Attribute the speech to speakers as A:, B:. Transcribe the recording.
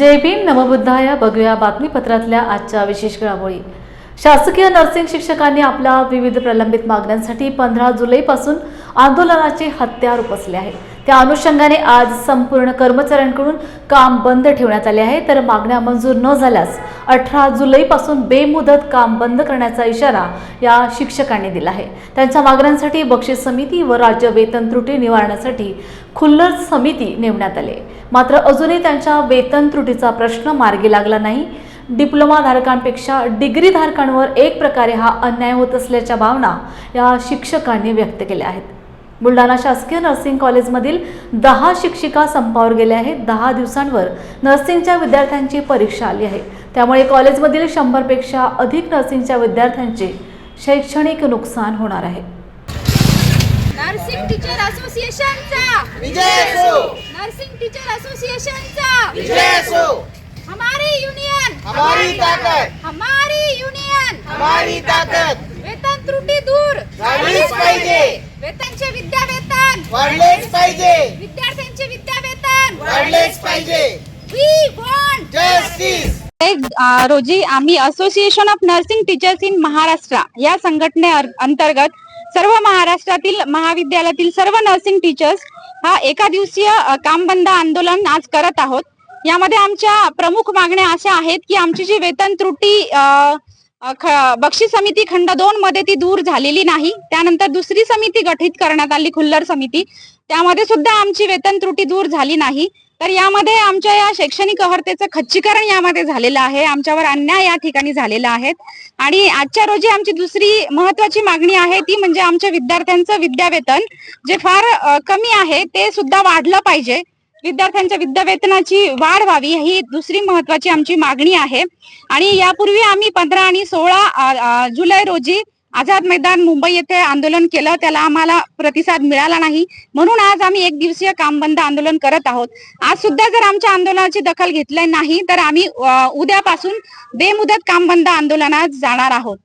A: जय भीम नमबुद्धाय बघूया बातमीपत्रातल्या आजच्या विशेष घडामोडी. शासकीय नर्सिंग शिक्षकांनी आपल्या विविध प्रलंबित मागण्यांसाठी पंधरा जुलैपासून आंदोलनाचे हत्यार उपसले आहे त्या अनुषंगाने आज संपूर्ण कर्मचाऱ्यांकडून काम बंद ठेवण्यात आले आहे. तर मागण्या मंजूर न झाल्यास अठरा जुलैपासून बेमुदत काम बंद करण्याचा इशारा या शिक्षकांनी दिला आहे. त्यांच्या मागण्यांसाठी बक्षीस समिती व राज्य वेतन त्रुटी निवारणासाठी खुल्लर समिती नेमण्यात आली आहे. मात्र अजूनही त्यांच्या वेतन त्रुटीचा प्रश्न मार्गी लागला नाही. डिप्लोमाधारकांपेक्षा डिग्रीधारकांवर एक प्रकारे हा अन्याय होत असल्याच्या भावना या शिक्षकांनी व्यक्त केल्या आहेत. बुलढाणा शासकीय नर्सिंग कॉलेजमधील दहा शिक्षिका संपावर गेल्या आहेत. दहा दिवसांवर नर्सिंगच्या विद्यार्थ्यांची परीक्षा आली आहे. त्यामुळे कॉलेजमधील शंभरपेक्षा अधिक नर्सिंगच्या विद्यार्थ्यांचे शैक्षणिक नुकसान होणार आहे.
B: Nursing teacher असोसिएशनचा!
C: विजय असो!
B: Nursing teacher असोसिएशनचा!
C: विजय असो!
B: हमारी यूनियन!
C: हमारी ताकद
B: हमारी यूनियन!
C: हमारी ताकद
B: वेतन त्रुटी दूर
C: झालीच पाहिजे
B: वेतनचे विद्या वेतन
C: वाढलेच पाहिजे.
B: विद्यार्थ्यांचे विद्या वेतन
C: वाढलेच पाहिजे.
B: वी वॉन्ट
C: जस्टिस
D: रोजी आम्ही association of nursing teachers in Maharashtra या संघटने अंतर्गत सर्व महाराष्ट्रातील महाविद्यालयातील सर्व नर्सिंग टीचर्स हा एका दिवसीय अ, काम बंद आंदोलन आज करत आहोत. यामध्ये आमच्या प्रमुख मागण्या अशा आहेत की आमची जी वेतन त्रुटी बक्षीस समिती खंड दोन मध्ये ती दूर झालेली नाही. त्यानंतर दुसरी समिती गठीत करण्यात आली खुल्लर समिती. त्यामध्ये सुद्धा आमची वेतन त्रुटी दूर झाली नाही. तर यामध्ये आमच्या या शैक्षणिक अहर्तेचं खच्चीकरण यामध्ये झालेलं आहे. आमच्यावर अन्याय या ठिकाणी झालेला आहे. आणि आजच्या रोजी आमची दुसरी महत्वाची मागणी आहे ती म्हणजे आमच्या विद्यार्थ्यांचं विद्यावेतन जे फार कमी आहे ते सुद्धा वाढलं पाहिजे. विद्यार्थ्यांच्या विद्यावेतनाची वाढ व्हावी ही दुसरी महत्वाची आमची मागणी आहे. आणि यापूर्वी आम्ही पंधरा आणि सोळा जुलै रोजी आझाद मैदान मुंबई येथे आंदोलन केलं. त्याला आम्हाला प्रतिसाद मिळाला नाही. म्हणून आज आम्ही एक दिवसीय काम बंद आंदोलन करत आहोत. आज सुद्धा जर आमच्या आंदोलनाची दखल घेतली नाही तर आम्ही उद्यापासून बेमुदत काम बंद आंदोलनात जाणार आहोत.